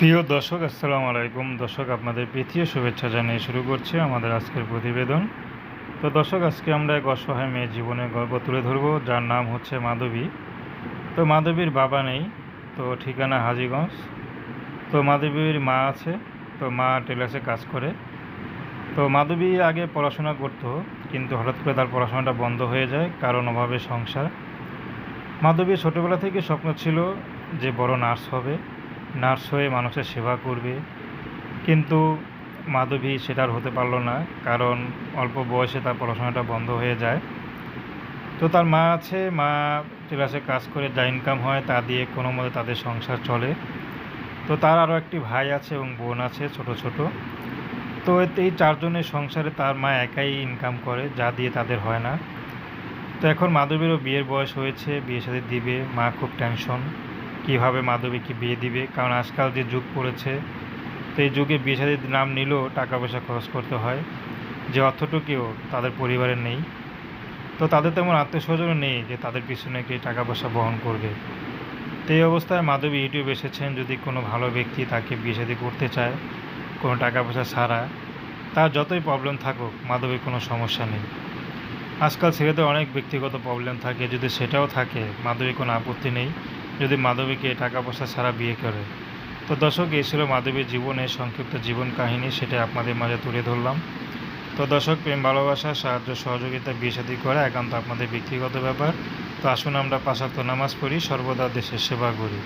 প্রিয় দর্শক, আসসালামু আলাইকুম। দর্শক, আপনাদের প্রীতীয় শুভেচ্ছা জানিয়ে শুরু করছি আমাদের আজকের প্রতিবেদন। তো দর্শক, আজকে আমরা এক অসহায় মেয়ের জীবনের গল্প তুলে ধরব, যার নাম হচ্ছে মাধবী। তো মাধবীর বাবা নেই, তো ঠিকানা হাজিগঞ্জ। তো মাধবীর মা আছে, তো মা টেলার্সে কাজ করে। তো মাধবী আগে পড়াশোনা করতো, কিন্তু হঠাৎ করে তার পড়াশোনাটা বন্ধ হয়ে যায়, কারণ অভাবে সংসার। মাধবীর ছোটোবেলা থেকে স্বপ্ন ছিল যে বড় নার্স হবে। নার্স হয়ে মানুষের সেবা করবে। কিন্তু মাধবী সেটা আর হতে পারল না, কারণ অল্প বয়সে তার পড়াশোনাটা বন্ধ হয়ে যায়। তো তার মা আছে, মা ক্লাসে কাজ করে যা ইনকাম হয় তা দিয়ে কোনো মতে তাদের সংসার চলে। তো তার আরও একটি ভাই আছে এবং বোন আছে, ছোট ছোট। তো এই চারজনের সংসারে তার মা একাই ইনকাম করে, যা দিয়ে তাদের হয় না। তো এখন মাধবীরও বিয়ের বয়স হয়েছে, বিয়ে সাথে দিবে, মা খুব টেনশন কীভাবে মাধবীকে বিয়ে দিবে? কারণ আজকাল যে যুগ পড়েছে তো এই যুগে বিয়ে নাম নিলেও টাকা পয়সা খরচ করতে হয়। যে অর্থটুকুও তাদের পরিবারের নেই। তো তাদের তেমন আত্মীয় স্বজনও নেই যে তাদের পিছনে কে টাকা পয়সা বহন করবে। তো এই অবস্থায় মাধবী ইউটিউব এসেছেন, যদি কোনো ভালো ব্যক্তি তাকে বিয়ে করতে চায়, কোনো টাকা পয়সা ছাড়া, তার যতই প্রবলেম থাকুক, মাধবীর কোনো সমস্যা নেই। আজকাল ছেলেদের অনেক ব্যক্তিগত প্রবলেম থাকে, যদি সেটাও থাকে, মাধবীর কোনো আপত্তি নেই। যদি মাধবীকে টাকা পয়সা ছাড়া বিয়ে করে। তো দর্শক, এই ছিল মাধবীর জীবনের সংক্ষিপ্ত জীবন কাহিনী, সেটা আপনাদের মাঝে তুলে ধরলাম। তো দর্শক, প্রেম, ভালোবাসা, সাহায্য, সহযোগিতা, বিয়ে শাদী করা একান্ত আপনাদের ব্যক্তিগত ব্যাপার। তো আসুন আমরা পাশাত্য নামাজ পড়ি, সর্বদা দেশের সেবা করি।